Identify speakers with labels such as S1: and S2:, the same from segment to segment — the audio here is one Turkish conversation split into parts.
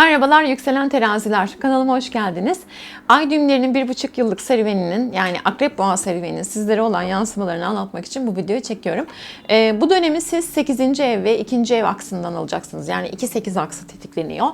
S1: Merhabalar yükselen teraziler. Kanalıma hoş geldiniz. Ay düğümlerinin bir buçuk yıllık serüveninin yani akrep boğa serüveninin sizlere olan yansımalarını anlatmak için bu videoyu çekiyorum. Ee, bu dönemi siz 8. ev ve 2. ev aksından alacaksınız. Yani 2-8 aksı tetikleniyor.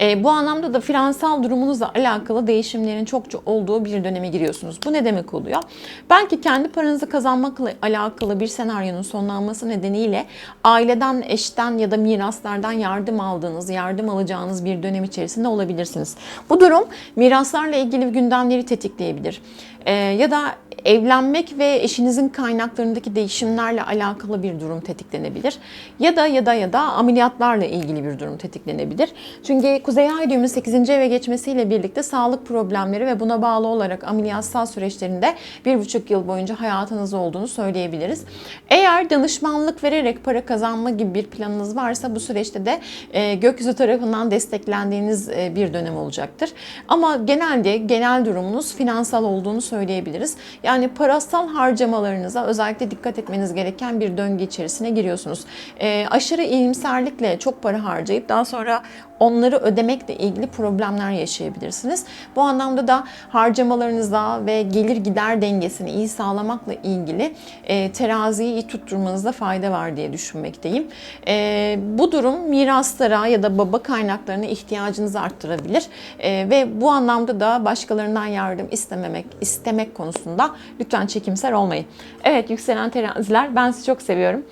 S1: Ee, bu anlamda da finansal durumunuzla alakalı değişimlerin çokça olduğu bir döneme giriyorsunuz. Bu ne demek oluyor? Belki kendi paranızı kazanmakla alakalı bir senaryonun sonlanması nedeniyle aileden, eşten ya da miraslardan yardım aldığınız, yardım alacağınız bir dönem içerisinde olabilirsiniz. Bu durum miraslarla ilgili gündemleri tetikleyebilir. Ee, ya da evlenmek ve eşinizin kaynaklarındaki değişimlerle alakalı bir durum tetiklenebilir. Ya da ya da ya da ameliyatlarla ilgili bir durum tetiklenebilir. Çünkü Kuzey Ay düğümü 8. eve geçmesiyle birlikte sağlık problemleri ve buna bağlı olarak ameliyatsal süreçlerinde bir buçuk yıl boyunca hayatınız olduğunu söyleyebiliriz. Eğer danışmanlık vererek para kazanma gibi bir planınız varsa bu süreçte de e, gökyüzü tarafından desteklendiğiniz e, bir dönem olacaktır. Ama genelde genel durumunuz finansal olduğunu söyleyebiliriz. Yani parasal harcamalarınıza özellikle dikkat etmeniz gereken bir döngü içerisine giriyorsunuz. E, aşırı iyimserlikle çok para harcayıp daha sonra onları ödemekle ilgili problemler yaşayabilirsiniz. Bu anlamda da harcamalarınıza ve gelir gider dengesini iyi sağlamakla ilgili e, teraziyi iyi tutturmanızda fayda var diye düşünmekteyim. E, bu durum miraslara ya da baba kaynaklarına ihtiyacınızı arttırabilir e, ve bu anlamda da başkalarından yardım istememek, istemek konusunda lütfen çekimser olmayın. Evet yükselen teraziler ben sizi çok seviyorum.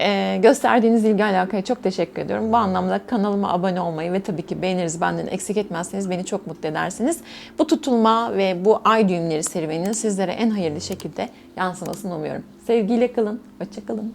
S1: Ee, gösterdiğiniz ilgi alakaya çok teşekkür ediyorum. Bu anlamda kanalıma abone olmayı ve tabii ki beğeniriz benden eksik etmezseniz beni çok mutlu edersiniz. Bu tutulma ve bu ay düğümleri serüveninin sizlere en hayırlı şekilde yansımasını umuyorum. Sevgiyle kalın, hoşça kalın.